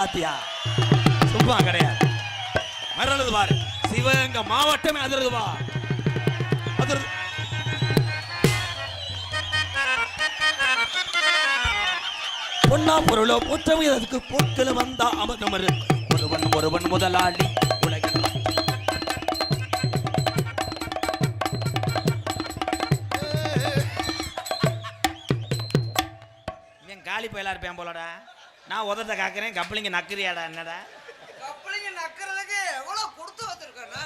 பாத்தியா சும்மா கிடையாது மறந்தது பாரு சிவகங்கை மாவட்டமே அதிரது வா அதிரது பொன்னா பொருளோ புற்றவை அதுக்கு பொற்கள வந்தா அமர்ந்தமரு ஒருவன் ஒருவன் முதலாளி உலகில் காலி பயலா இருப்பேன் போலடா நான் உதட்ட காக்குறேன். கப்பலிங்க நக்குறியாடா என்னடா? கப்பலிங்க நக்கிறதுக்கு எவ்வளவு கொடுத்து வச்சிருக்கேன்னா?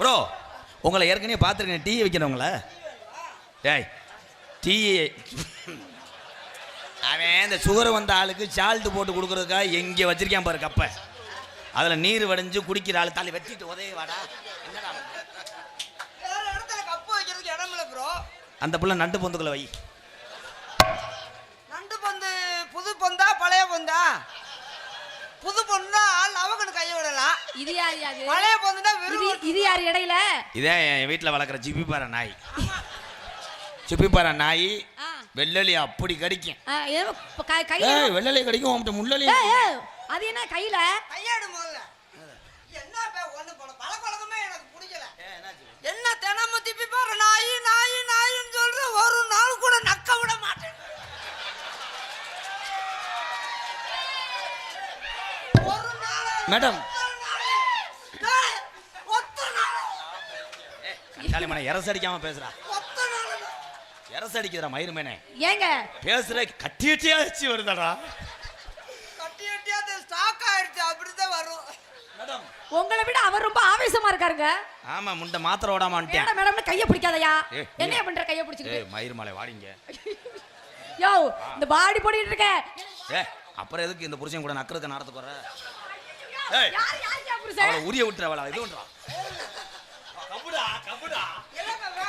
ப்ரோ உங்களை ஏற்கனவே பார்த்துருக்கேன். டீ வைக்கிறவங்கள ஏய் டீ அவன் இந்த சுகர் வந்த ஆளுக்கு சால்ட்டு போட்டு கொடுக்குறதுக்காக எங்கே வச்சிருக்கான் பாரு கப்பை. அதில் நீர் வடிஞ்சு குடிக்கிற ஆள் தலை வச்சுட்டு உதவி வாடா. என்னடா? அந்த புள்ள நண்டு பொந்துக்குள்ள வை நண்டு பந்து புது பொந்தா பழைய பொந்தா புது பொந்தா லவகனு கையை விடலாம் இது யார் யாது பழைய பொந்துனா இது வெறும் இது யார் இடையில? இதே என் வீட்டில் வளர்க்குற சிப்பிப்பாறை நாய். சிப்பிப்பாறை நாய் வெள்ளலி அப்படி கடிக்கும். ஏய் வெள்ளலி கடிக்கும் உன்கிட்ட முள்ளலி அது என்ன கையில? கையாடு முதல்ல என்ன பே ஒண்ணு போல? பல பழக்கமே எனக்கு பிடிக்கல. என்ன தினமும் திப்பி பாரு நாய் நாய் நாயின்னு சொல்ற ஒரு நாள் கூட நக்க விட மாட்டேன். ஒரு நாள் மேடம் டேய், ஒத்த நாள் காளிமனை எரசு அடிக்காம பேசுறா. ஒத்த நாள் எரசு அடிக்கிறா மயிருமேனே ஏங்க? பேசுற கட்டியே வச்சு வருதாடா. கட்டி கட்டி அது ஸ்டாக் ஆயிடுச்சு அப்படிதான் வரும். மேடம். உங்களை விட அவர் ரொம்ப ஆவேசமா இருக்காருங்க. ஆமா முண்டை மாத்திரை வந்துட்டேன். மேடம் மேடம்னு கைய பிடிக்காதயா? ஏய், என்னைய பண்ற கைய பிடிச்சிக்கிட்டு? ஏய் மயிர் மலை வாடிங்க. யோ இந்த பாடி போட்டுட்டு இருக்க. ஏ அப்புறம் எதுக்கு இந்த புருஷன் கூட நக்கறதுக்கு நடத்துக்கு வர ஏய் யார் யார் யா புருஷன்? அவளை உரிய விட்டுறவளா இது பண்றா கபுடா கபுடா. என்ன பண்ற?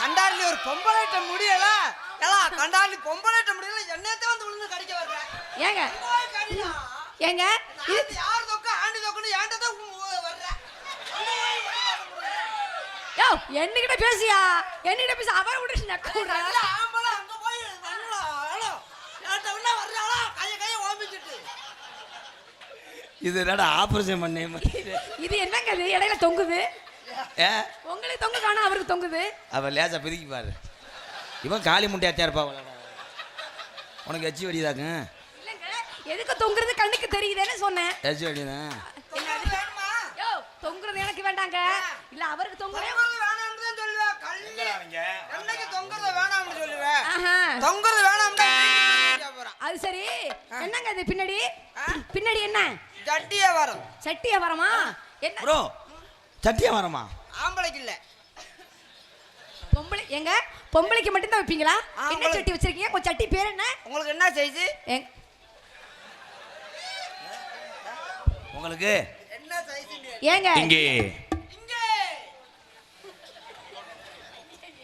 கண்டாரி ஒரு பொம்பளைட்ட முடியல. எல்லாம் கண்டாரி பொம்பளைட்ட முடியல. என்னத்தை வந்து விழுந்து கடிக்க வர்ற? ஏங்க. ஏங்க? யார் தொக்க ஆண்டி தொக்குன்னு ஏன்ட்ட தான் வர்ற. யோ என்னகிட்ட பேசியா? என்னகிட்ட பேச அவரை விட்டு நக்க விடுறா நல்ல ஆம்பளை அங்க போய் வரலா, ஹலோ. என்கிட்ட உள்ள வர்றாளா? கைய கைய ஓம்பிக்கிட்டு. இது என்னடா ஆபரேஷன் பண்ணே? இது என்னங்க இது? இடையில தொங்குது. ஏ? உங்களுக்கு தொங்கு காணா அவருக்கு தொங்குது. அவ லேசா பிதுக்கி பாரு. இவன் காளி முட்டையாச்சா இருப்பா உனக்கு எச்சி வெடிதாங்க இல்லைங்க எதுக்கு தொங்குறது? கண்ணுக்கு தெரியுதுன்னு சொன்னேன். எச்சி வெடிதான் தொங்குறது எனக்கு வேண்டாங்க. இல்ல அவருக்கு தொங்குறேன் தொங்குறது. அது சரி. என்னங்க இது? பின்னாடி? பின்னாடி என்ன? ஜட்டியே வரும் சட்டியா வரமா என்ன? ப்ரோ சட்டியா வரமா ஆம்பளைக்கு இல்ல. பொம்பளை எங்க பொம்பளைக்கு மட்டும் தான் வைப்பீங்களா என்ன சட்டி வச்சிருக்கீங்க? உங்க சட்டி பேர் என்ன? உங்களுக்கு என்ன சைஸ் எங்க- உங்களுக்கு? என்ன சைஸ் ஏங்க. இங்கே. இங்க.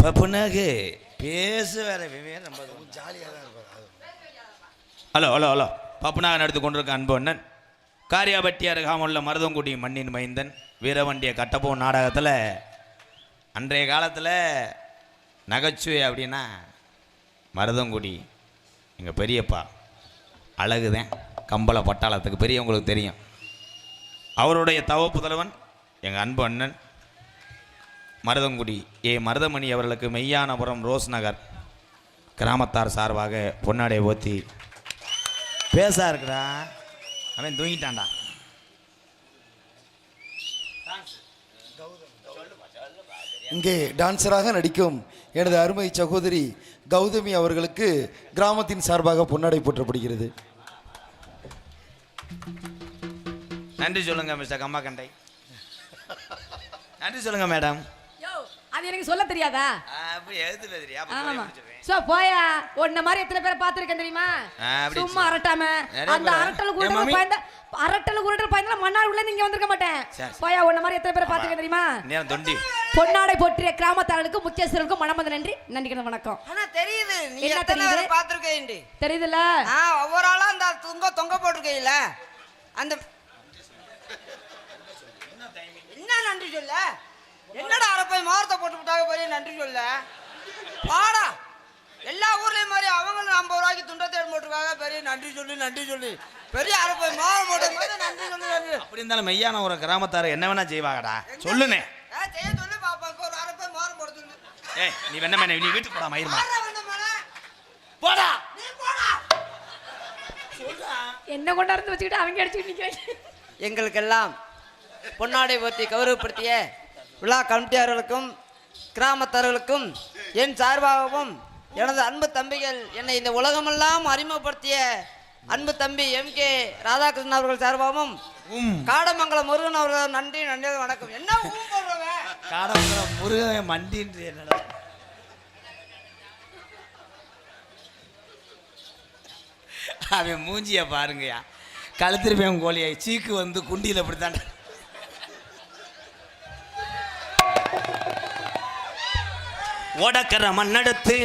பப்புனாக்கு பேச வேற நம்ம ஜாலியாக தான் இருப்பாரு ஹலோ ஹலோ ஹலோ. பப்புனாக நடத்து கொண்டிருக்க அன்பு அண்ணன். காரியாபட்டி அருகாமுள்ள மருதங்குடி மண்ணின் மைந்தன் வீரவண்டிய கட்டப்போ நாடகத்தில் அன்றைய காலத்தில் நகைச்சுவை அப்படின்னா மருதங்குடி. எங்கள் பெரியப்பா அழகுதேன். கம்பள பட்டாளத்துக்கு பெரியவங்களுக்கு தெரியும். அவருடைய தவ புதல்வன் எங்கள் அன்பு அண்ணன் மருதங்குடி. ஏ. மருதமணி அவர்களுக்கு மெய்யானபுரம் ரோஸ் நகர் கிராமத்தார் சார்பாக பொன்னாடை ஓத்தி பேசா இருக்கிறான் அவன் தூங்கிட்டான்டா. இங்கே டான்சராக நடிக்கும் எனது அருமை சகோதரி கௌதமி அவர்களுக்கு கிராமத்தின் சார்பாக பொன்னாடை போற்றப்படுகிறது. நன்றி சொல்லுங்க மிஸ்டர் கம்மா கண்டை நன்றி சொல்லுங்க மேடம். அது எனக்கு சொல்ல தெரியாதா? ஆமா. சோ போயா. உன்ன மாதிரி எத்தனை பேரை பார்த்திருக்கேன் தெரியுமா? சும்மா. அரட்டாம. அந்த? அரட்டல் மம்மி? பாய்ந்த அரட்டல் குருடல் பாய்ந்தா மன்னார் உள்ள நீங்க வந்திருக்க மாட்டேன். போயா உன்ன மாதிரி எத்தனை பேரை பார்த்திருக்கேன் தெரியுமா? தொண்டி. பொன்னாடை போற்றிய கிராமத்தார்களுக்கும் முக்கியஸ்தர்களுக்கும் மனமந்த நன்றி. நன்றிக்கிற வணக்கம். ஆனா தெரியுது. நீ எத்தனை தெரியுது? பேரை பார்த்திருக்கேன்டி? தெரியுதுல்ல? ஆ ஒவ்வொரு ஆளா அந்த தொங்க தொங்க போட்டிருக்கையில அந்த என்ன நன்றி சொல்ல? என்னடா அரப்பை மாரத்தை போட்டு விட்டாங்க பெரிய நன்றி சொல்ல? பாடா எல்லா ஊர்லயும் மாதிரி அவங்களும் ஐம்பது ரூபாய்க்கு துண்டத்தை போட்டிருக்காங்க. பெரிய நன்றி சொல்லி நன்றி சொல்லி. பெரிய அரப்பை மாற போட்ட நன்றி சொல்லி நன்றி அப்படி இருந்தாலும் மெய்யான ஒரு கிராமத்தார் என்ன வேணா செய்வாங்கடா. சொல்லுனே செய்ய சொல்லி பாப்பா ஒரு அரப்பை மாற போட சொல்லு. ஏய் நீ வெண்ண நீ வீட்டுக்கு போடா மயிருமா. போடா. நீ போடா. என்ன கொண்டாந்து வச்சுக்கிட்டு அவங்க அடிச்சுக்கிட்டு நிக்கிறாங்க. எங்களுக்கெல்லாம் பொன்னாடை போற்றி கௌரவப்படுத்திய விழா கமிட்டியாளர்களுக்கும் கிராமத்தார்களுக்கும் என் சார்பாகவும் எனது அன்பு தம்பிகள் என்னை இந்த உலகமெல்லாம் அறிமுகப்படுத்திய அன்பு தம்பி எம் கே ராதாகிருஷ்ணன் அவர்கள் சார்பாகவும் காடமங்கலம் முருகன் அவர்கள் நன்றி நன்றி வணக்கம். என்ன? காடமங்கலம் முருகன் மண்டின்று என்னடா. அவன் மூஞ்சிய பாருங்கயா கழுத்திருப்பேன் கோழியை. சீக்கு வந்து குண்டியில் அப்படித்தான் ஓடக்கரை மண்ணெடுத்து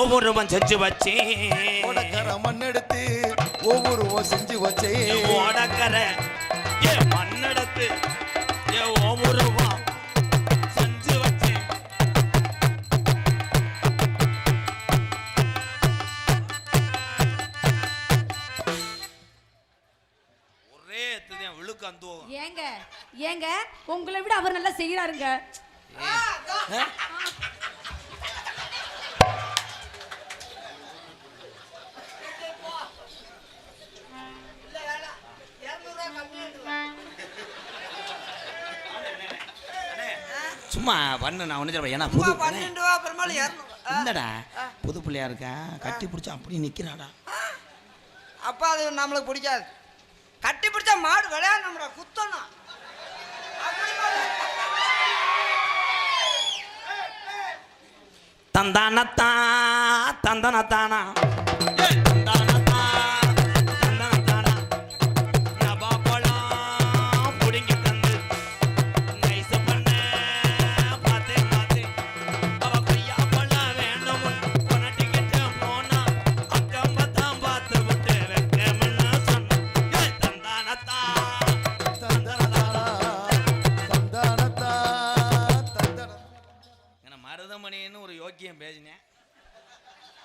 ஒவ்வொருவன் செஞ்சு வச்சு. ஓடக்கர மண்ணெடுத்து ஒவ்வொருவன் செஞ்சு வச்சே. ஓடக்கரை ஏ மண்ணெடுத்து ஏ ஒவ்வொருவன் செஞ்சு வச்சு. ஒரே எத்துதான் விழுக்கு ஏங்க ஏங்க உங்களை விட அவர் நல்லா செய்யறாருங்க சும்மா பண்ணு நான் ஒன்று சொல்றேன் ஏன்னா புது பன்னெண்டு ரூபா பெருமாள் இல்லடா புது பிள்ளையா இருக்கா? கட்டி பிடிச்சா அப்படி நிக்கிறாடா? அப்பா அது நம்மளுக்கு பிடிக்காது. கட்டி பிடிச்சா மாடு விளையாடணும்டா குத்தணும். அப்படி பாரு. தந்தானத்தா தந்தனத்தானா?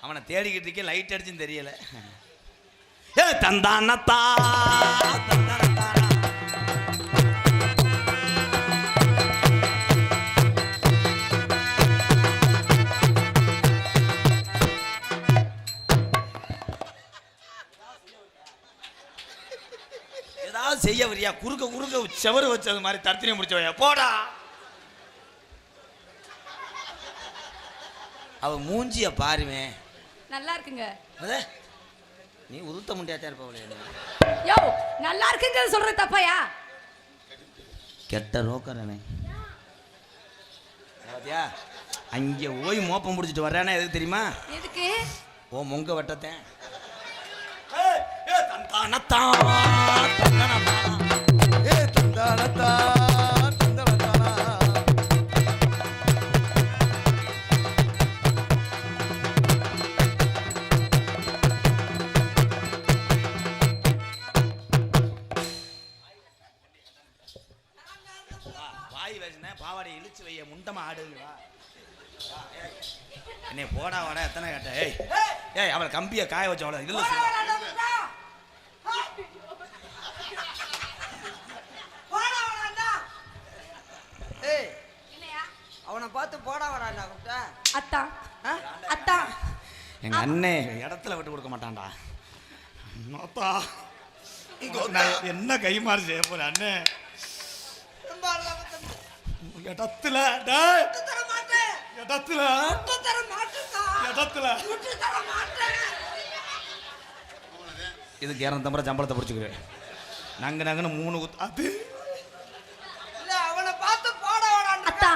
அவனை தேடிக்கிட்டு இருக்கே லைட் அடிச்சுன்னு தெரியல. ஏ தந்தானத்தா? தந்தானத்தானா. ஏதாவது செய்ய வரியா? குறுக்க குறுக்க செவரு வச்சது மாதிரி தர்த்தினி முடிச்சவையா? போடா. அவ மூஞ்சிய பாருவேன். நல்லா இருக்குங்க. நீ உதுத்த முடியாதா இருப்பவளே யோ நல்லா இருக்குங்கிறது சொல்றது தப்பாயா? கெட்ட ரோக்கரனே பாத்தியா? அங்கே ஓய் மோப்பம் முடிச்சிட்டு வர்றானே எதுக்கு தெரியுமா? எதுக்கு? ஓ மொங்க வட்டத்தேன் தந்தானத்தான் தந்தானத்தான் ஏ தந்தானத்தா, பாவாடை இழுச்சு வைய முண்டமா ஆடுங்க வா வா, ஏய். என்னை போடா வாடா எத்தனை கேட்ட ஏய் ஏய் அவளை கம்பியை காய வச்ச அவ்வளோ இதில் போடா, வேண்டாம்டா. போடா, வேண்டாம்டா. ஏய் இல்லையா அவனை பார்த்து போடா வராண்டா கூப்பிட்ட அத்தா ஆ? அத்தா எங்க அண்ணே இடத்துல விட்டு கொடுக்க மாட்டான்டா அத்தா என்ன கைமாறு செய்ய போறேன் அண்ணே. இடத்துல இடத்துல. இடத்துல. இதுக்கு இரநூத்தம்பது சம்பளத்தை பிடிச்சிக்கிறேன் நங்கு நங்குன்னு மூணு குத்து அது. இல்ல அவனை பார்த்து போடா வராண்டா அத்தா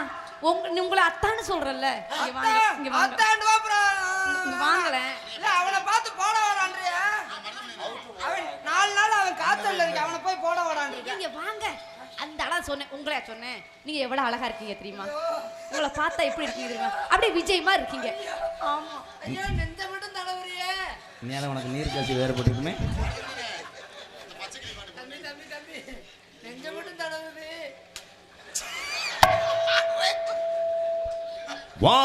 உங்க நீ உங்களை அத்தான்னு சொல்றல்ல? இங்க வாங்க இங்க வாங்க. அத்தாண்டு வா அப்புறம். இங்க வாங்களேன். இல்ல அவனை பார்த்து போட வரான்றியா அவன் நாலு நாள் அவன் காத்தல்ல இருக்கு. அவனை போய் போட வரான்றியா நீங்க வாங்க. அந்த அழகா சொன்னேன் உங்களே சொன்னேன்? நீங்க எவ்வளவு அழகா இருக்கீங்க தெரியுமா? உங்களை பார்த்தா எப்படி இருக்கீங்க தெரியுமா? அப்படியே விஜய் மாதிரி இருக்கீங்க. ஆமா. ஐயோ நெஞ்ச மட்டும் தடவுறியே. நேரம் உனக்கு நீர் காசி வேறுபட்டுருக்குமே தம்பி தம்பி தம்பி. நெஞ்ச மட்டும் தடவுது வா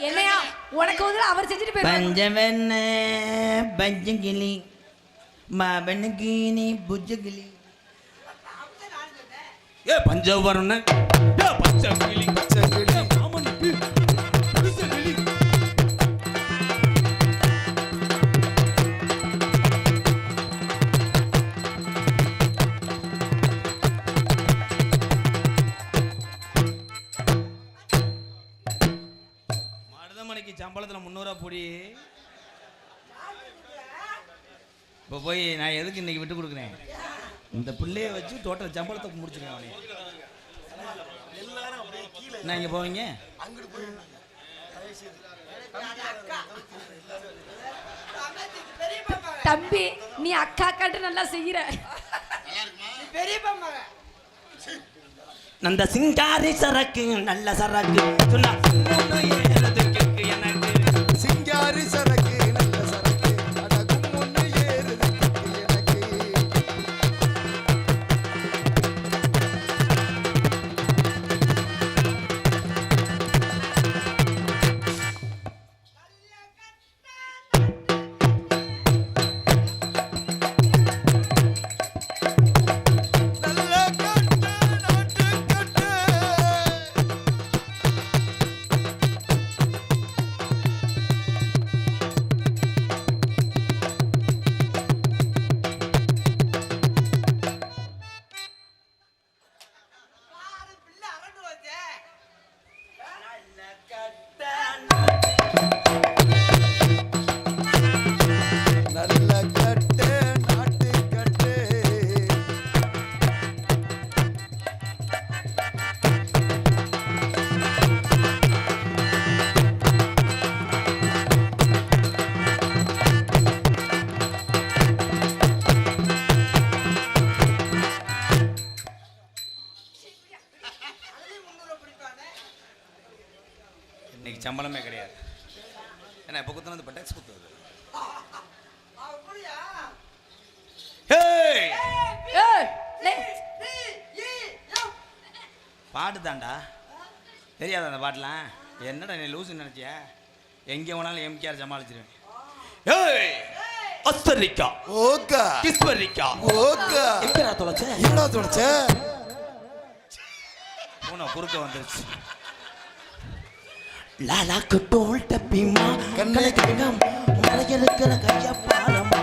என்னையா? உனக்கு வந்து அவர் செஞ்சுட்டு போயிருவாரு பஞ்சவென்ன பஞ்சங்கிளி மாவனுக்கினி புஜகிளி ஏ பஞ்சவரண ஏ பஞ்சங்கிளி போய் நான் எதுக்கு இன்னைக்கு விட்டு கொடுக்குறேன்? இந்த பிள்ளைய வச்சு டோட்டல் சம்பளத்தை முடிச்சிருக்கேன் அவனே. நான் இங்கே போவீங்க? தம்பி நீ அக்கா அக்காட்டு நல்லா செய்யற. அந்த சிங்காரி சரக்கு நல்ல சரக்கு. சொன்னா எனக்கு சிங்காரி சரக்கு. என்னடா நீ லூசுன்னு நினச்சியா? எங்கே வேணாலும் எம்கேஆர் சமாளிச்சிருவேன். ஏய்! அஸ்தரிக்கா. ஓகா. கிஸ்வரிக்கா ஓகா. எங்கடா தொலைச்ச? என்னடா தொடச்ச பூனை குறுக்க வந்துருச்சு. லாலா கட்டோல் டப்பிமா கண்ணே. கண்ணம் மலையிருக்கிற கைய பாலமா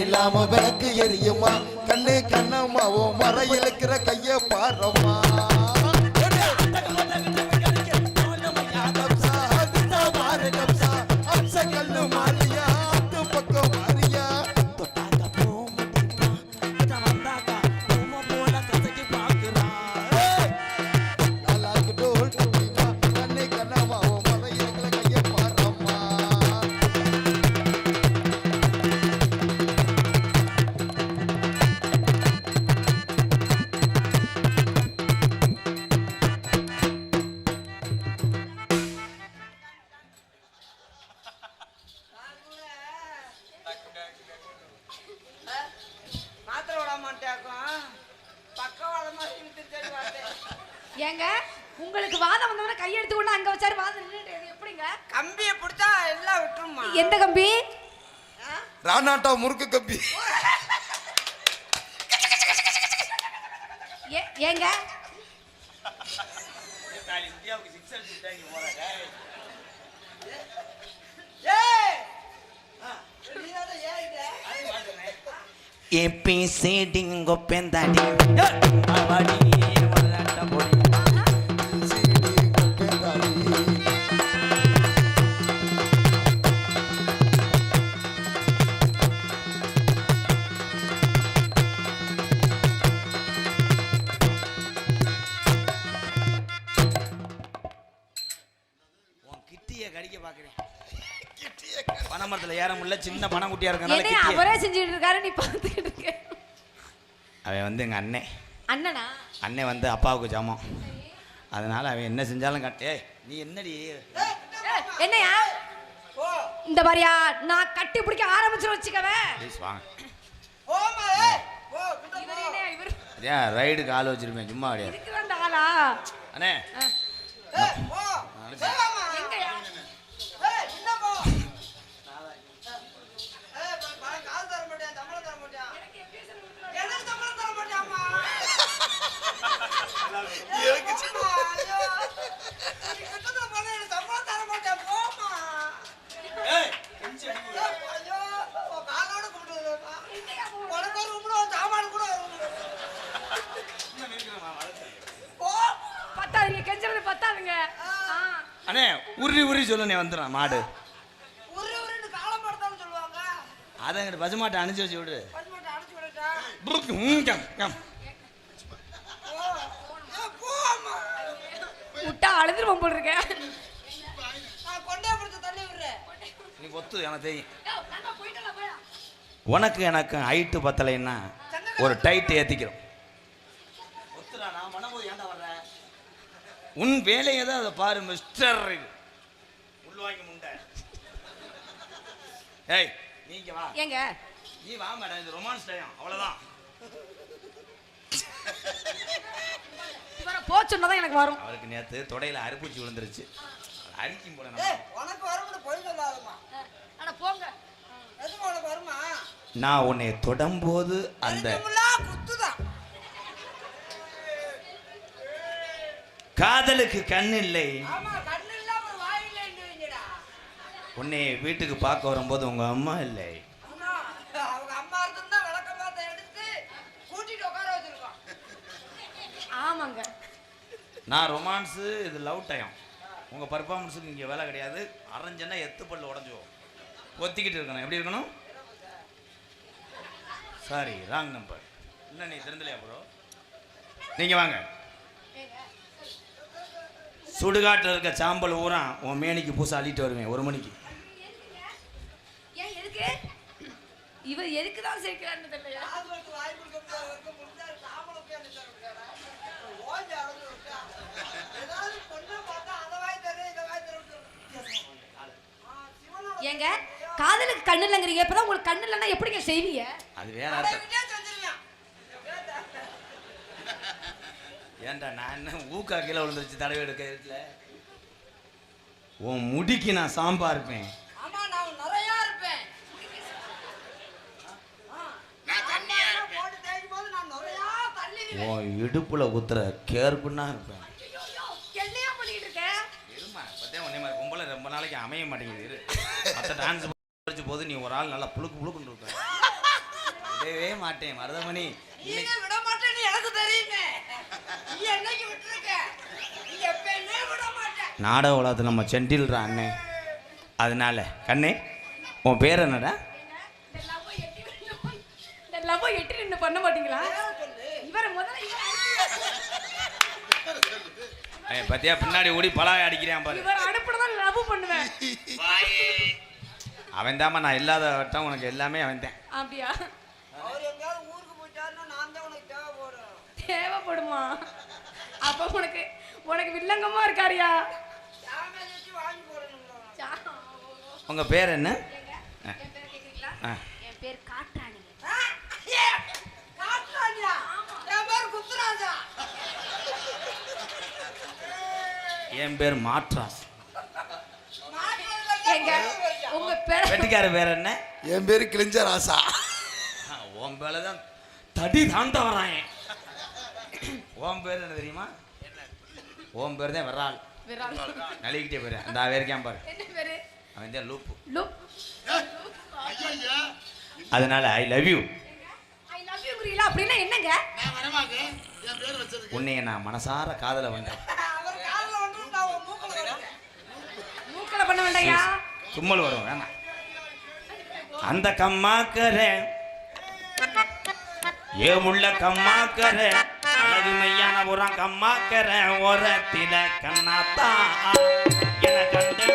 இல்லாம விளக்கு எரியுமா? கண்ணே கண்ணம்மாவோ மர இழுக்கிற கைய பாரம்மா கம்பி ஏங்க? இந்தியாவுக்கு சிக்ஸ் அடிச்சுட்டாங்க போறாங்க பெந்தாடி. சின்ன பனங்குட்டியா இருக்கனால அவரே செஞ்சுட்டு இருக்காரு நீ பார்த்துக்கிட்டு இருக்க அவன் வந்து எங்க அண்ணன் அண்ணனா? அண்ணன் வந்து அப்பாவுக்கு ஜாமம். அதனால அவன் என்ன செஞ்சாலும் கட் ஏய் நீ என்னடி? ஏய், என்னையா? இந்த மாதிரியா? நான் கட்டி பிடிக்க ஆரம்பிச்சு வச்சுக்கவே. ப்ளீஸ் வாங்க. கிட்ட ஏன் ரைடுக்கு ஆள் வச்சிருப்பேன் சும்மா கிடையாது அண்ணே ஆ. ஏய் போ போமா எங்கயா ஏய் சின்ன போ ஏய் பா- பா- காசு தர மாட்டியா சம்பளம் தர மாட்டியா எனக்கு சம்பளம் தர மாட்டியாம்மா எனக்கு ஐயோ நீ கிட்டத்துல போனா எனக்கு சம்பளம் தர மாட்டியா போமா ஏய் ஐயோ உன் காலோட கும்பிடுவேன்ப்பா. உனக்கு ஒரு கும்பிடு, உன் சாமான் கூட ஒரு கும்பிடு. போ. பத்தாதுங்க கெஞ்சறது பத்தாதுங்க ஆ. அண்ணே நீ வந்துடுறேன் மாடு. அதை எங்கிட்ட பசுமாட்டை அனுப்பிச்சு வச்சு விடு. விட்டா அழுதுருவோம் போல் இருக்கேன். நீ பொத்து எனக்கு தெரியும். உனக்கு எனக்கு ஹைட்டு பத்தலைன்னா ஒரு டைட் ஏத்திக்கிறோம். ஒத்துடா நான் பண்ணும்போது ஏன்டா வர்ற? உன் வேலையை தான் அதை பாரு மிஸ்டர் உள்வாங்கி முண்டை. ஏய் நீங்க வா. ஏங்க? நீ வா மேடம். இது ரொமான்ஸ் டைம் அவ்வளவுதான். இவரை போ சொன்னதான் எனக்கு வரும். அவருக்கு நேத்து தொடையில அரிப்பூச்சி விழுந்துருச்சு. அரிக்கும் போல உனக்கு வரும்னு பொய் சொல்லாதம்மா. ஆனா போங்க. உனக்கு வருமா? நான் உன்னை தொடும்போது அந்த குத்துதான். காதலுக்கு கண் இல்லை ஆமா, கண்ணு இல்லாம ஒரு வாய் இல்லைன்னுவீங்கடா. உன்னை வீட்டுக்கு பார்க்க வரும்போது உங்க அம்மா இல்லை? அம்மா, அவங்க அம்மா இருந்தா விளக்கமாத்த எடுத்து கூட்டிட்டு உட்கார வச்சிருக்கோம். ஆமாங்க. நான் ரொமான்ஸு இது லவ் டைம். உங்கள் பர்ஃபார்மன்ஸுக்கு இங்கே வேலை கிடையாது. அரைஞ்சன்னா எத்து பல்லு உடஞ்சுவோம் ஒத்திக்கிட்டு இருக்கணும். எப்படி இருக்கணும்? சாரி ராங் நம்பர் இல்லை நீ திறந்தலையா ப்ரோ நீங்கள் வாங்க. சுடுகாட்டில் இருக்க சாம்பல் ஊரா உன் மேனிக்கு பூசை அள்ளிட்டு வருவேன் ஒரு மணிக்கு. எதுக்கு இவர் எதுக்கு தான் சேர்க்கிறாருன்னு தெரியல ஏங்க காதலுக்கு கண்ணு இல்லைங்கிறீங்க. இப்பதான் உங்களுக்கு கண்ணு இல்லைன்னா எப்படிங்க செய்வீங்க? அது வேற. ஏன்டா நான் என்ன ஊக்கா கீழே விழுந்துருச்சு தடவை எடுக்க உன் முடிக்கு நான் சாம்பா இருப்பேன். ஆமா, நான் நிறையா இருப்பேன். ஆ, அம்மா எல்லாம் போட்டு தேய்க்கும் போது நான் நிறையா தள்ளிடுவேன். உன் இடுப்புல குத்துற கேர்புன்னா இருப்பேன் என்னையா பண்ணிட்டு இருக்க? இருமா இப்போதே உன்னை மாதிரி கும்பல ரொம்ப நாளைக்கு அமைய மாட்டேங்குது மற்ற டான்ஸ் படிச்ச போது நீ ஒரு ஆள் நல்லா புழுக்கு புழுக்குன்னு இருப்ப. விடவே மாட்டேன் மருதமணி. விட மாட்டேன்னு எனக்கு தெரியுமே. நீ என்னைக்கு விட்டுருக்க? நாடக உலகத்தில் நம்ம சென்டில்ரா அண்ணே. அதனால கண்ணே உன் பேர் என்னடா? பண்ண மாட்டீங்களா இவரை முதல்ல இவரை ஏய் பத்தியா பின்னாடி ஓடி பலாய அடிக்கிறேன் பாரு. இவர் அனுப்புனதான் லவ் பண்ணுவேன். அவன் தாம்மா நான் இல்லாத வட்டம் உனக்கு எல்லாமே அவன் தான் அப்படியா? அவர் எங்கேயாவது ஊருக்கு போயிட்டாருன்னா நான் தான் உனக்கு தேவைப்படும் தேவைப்படுமா? அப்ப உனக்கு உனக்கு வில்லங்கமா இருக்காரியா? உங்க பேர் என்ன? என் பேர் கேக்குறீங்களா? ஆ. என் பேர் காட்டாணி காட்டுறானியா என் பேர் குத்துராஜா என் பேர் மாட்ராஸ் எங்க? உங்க பேர்? வெட்டிக்கார பேர் என்ன? என் பேரு கிழிஞ்ச ராசா உன் தான் தடி தாண்ட வரான் உன் பேர் என்ன தெரியுமா? உன் பேர் தான் வர்றாள் விரால். நலிக்கிட்டே போயிரு. அந்த அவன் இருக்கான் பாரு. என்ன பேரு? அவன் தான் லூப்பு. அதனால I love you I love you குரியலா அப்படின்னா என்னங்க? உன்னைய நான் மனசார காதல வந்தேன் அவர் காலில் வந்து நான் உன் மூக்கில் வருவேன் மூக்கல பண்ண வேண்டாயா தும்மல் வரும் வேணாம். அந்த கம்மாக்கர ஏ உள்ள கம்மாக்கர அழகு மையான புறம் கம்மாக்கர ஓரத்தில கண்ணாத்தா. என கண்டு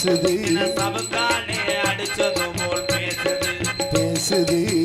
பேசுது. பேசுது.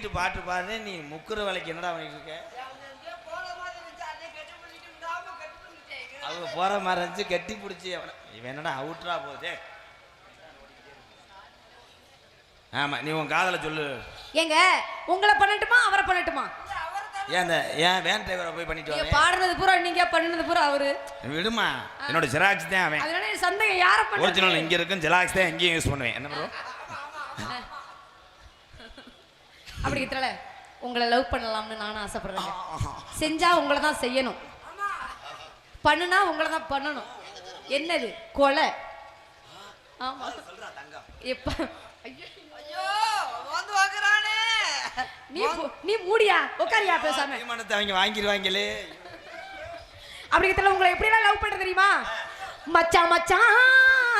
முக்கிட்டு பாட்டு பாடுறே நீ முக்குற வேலைக்கு என்னடா பண்ணிட்டு இருக்க அவங்க போற மாதிரி இருந்துச்சு கட்டி பிடிச்சி அவனை. இவன் என்னடா அவுட்ரா போகுதே? ஆமா நீ உன் காதல சொல்லு. ஏங்க உங்களை பண்ணட்டுமா அவரை பண்ணட்டுமா? ஏன் ஏன் வேன் டிரைவரை போய் பண்ணிட்டு நீங்க பாடுனது பூரா நீங்க பண்ணுனது பூரா அவரு. விடுமா என்னோட ஜெராக்ஸ் தான் அவன். அதனால சந்தேகம் யார ஒரிஜினல் பண்ணுறது இங்க இருக்கும் ஜெராக்ஸ் தான் எங்கேயும் யூஸ் பண்ணுவேன். என்ன ப்ரோ அப்படி இருக்கல உங்களை லவ் பண்ணலாம்னு நானும் ஆசைப்படுறேன் செஞ்சா உங்களை தான் செய்யணும். பண்ணுனா உங்களை தான் பண்ணணும். என்னது? கொலை. ஆமா. எப்ப? நீ நீ மூடியா? உட்காரியா பேசாம? அவங்க வாங்கிடுவாங்களே அப்படி இருக்கல உங்களை எப்படிலாம் லவ் பண்ற தெரியுமா? மச்சான் மச்சான்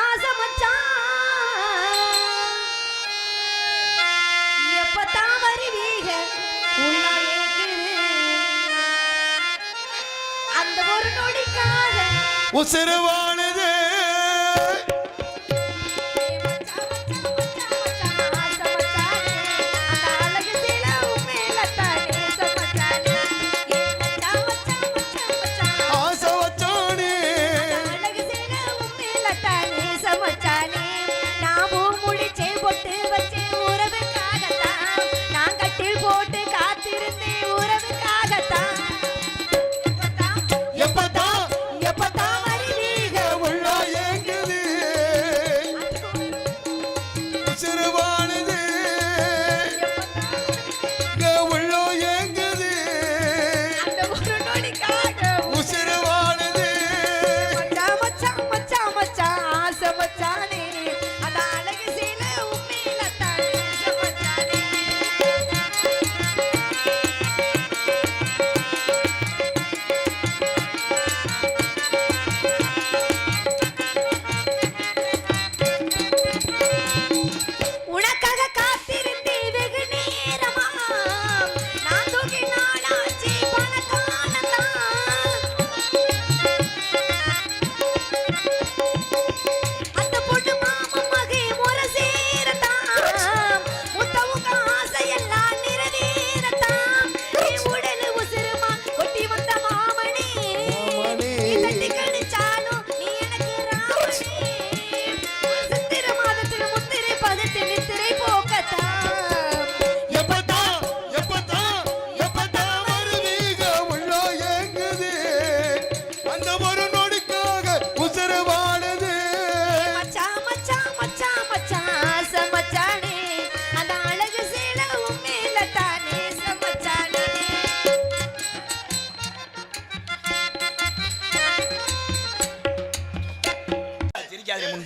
ஆசை மச்சான். உசுருவானது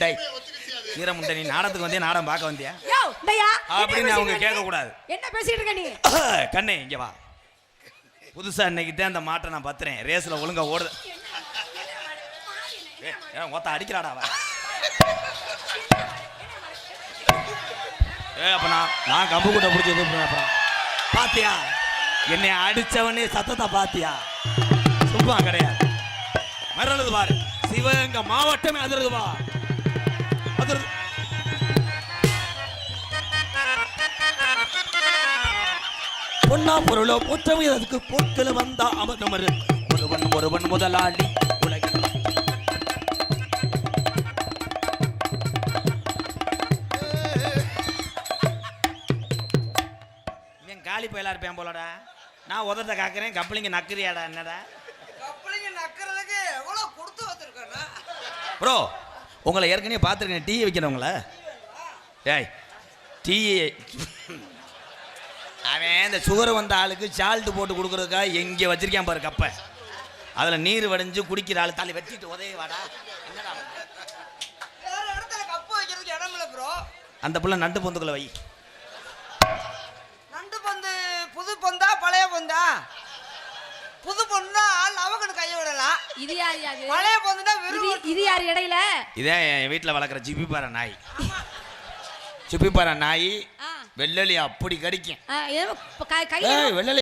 சிரிக்காதே முண்டை ஈர முண்டை நீ நாடகத்துக்கு வந்தியா நாடகம் பார்க்க வந்தியா? அப்படின்னு அவங்க பேசிட்டு கேட்க இருக்க? கூடாது என்ன பேசிட்டு இருக்க நீ? கண்ணே இங்க வா. புதுசா இன்னைக்கு தான் அந்த மாட்டை நான் பத்துறேன். ரேஸ்ல ஒழுங்கா ஓடுது ஒத்த அடிக்கிறாடா அவ ஏ அப்ப நான் நான் கம்பு கூட்ட பிடிச்சி இது அப்புறம் பாத்தியா? என்னை அடிச்சவனே சத்தத்தை பாத்தியா? சும்மா கிடையாது. அதிரது பாரு. சிவகங்கை மாவட்டமே அதிரது வா அதிரது பொன்னா பொருளோ பொற்றவை அதுக்கு பொற்கள் வந்தா அமர்ந்தமரு ஒருவன் ஒருவன் முதலாளி உலகில் இவன் காலி பயலா இருப்பேன் போலடா? நான் உதட்ட காக்குறேன் கப்பலிங்க நக்குறியாடா என்னடா? கப்பலிங்க நக்கிறதுக்கு எவ்வளோ கொடுத்து வச்சிருக்கேன்னா? ப்ரோ உங்களை ஏற்கனவே பார்த்துருக்கேன். டீ வைக்கிறவங்கள ஏய் டீ அவன் இந்த சுகர் வந்த ஆளுக்கு சால்ட் போட்டு கொடுக்குறதுக்காக எங்கே வச்சிருக்கான் பாரு கப்பை. அதில் நீர் வடிஞ்சு குடிக்கிற ஆள் தள்ளி வெட்டிட்டு உதவி வாடா. அந்த புள்ள நண்டு பொந்துக்குள்ள வை. நண்டு பந்து புது பந்தா பழைய பந்தா? புது பொந்தா லவகனு கையை விடலாம் இது யார் யாரு பழைய பொந்துனா இது யார் இடையில? இதே என் வீட்டில் வளர்க்குற சிப்பிப்பாறை நாய். சிப்பிப்பாறை நாய் ஆ, வெள்ளலி அப்படி கடிக்கும். ஆ, ஏதோ கை- கை ஏய் வெள்ளலி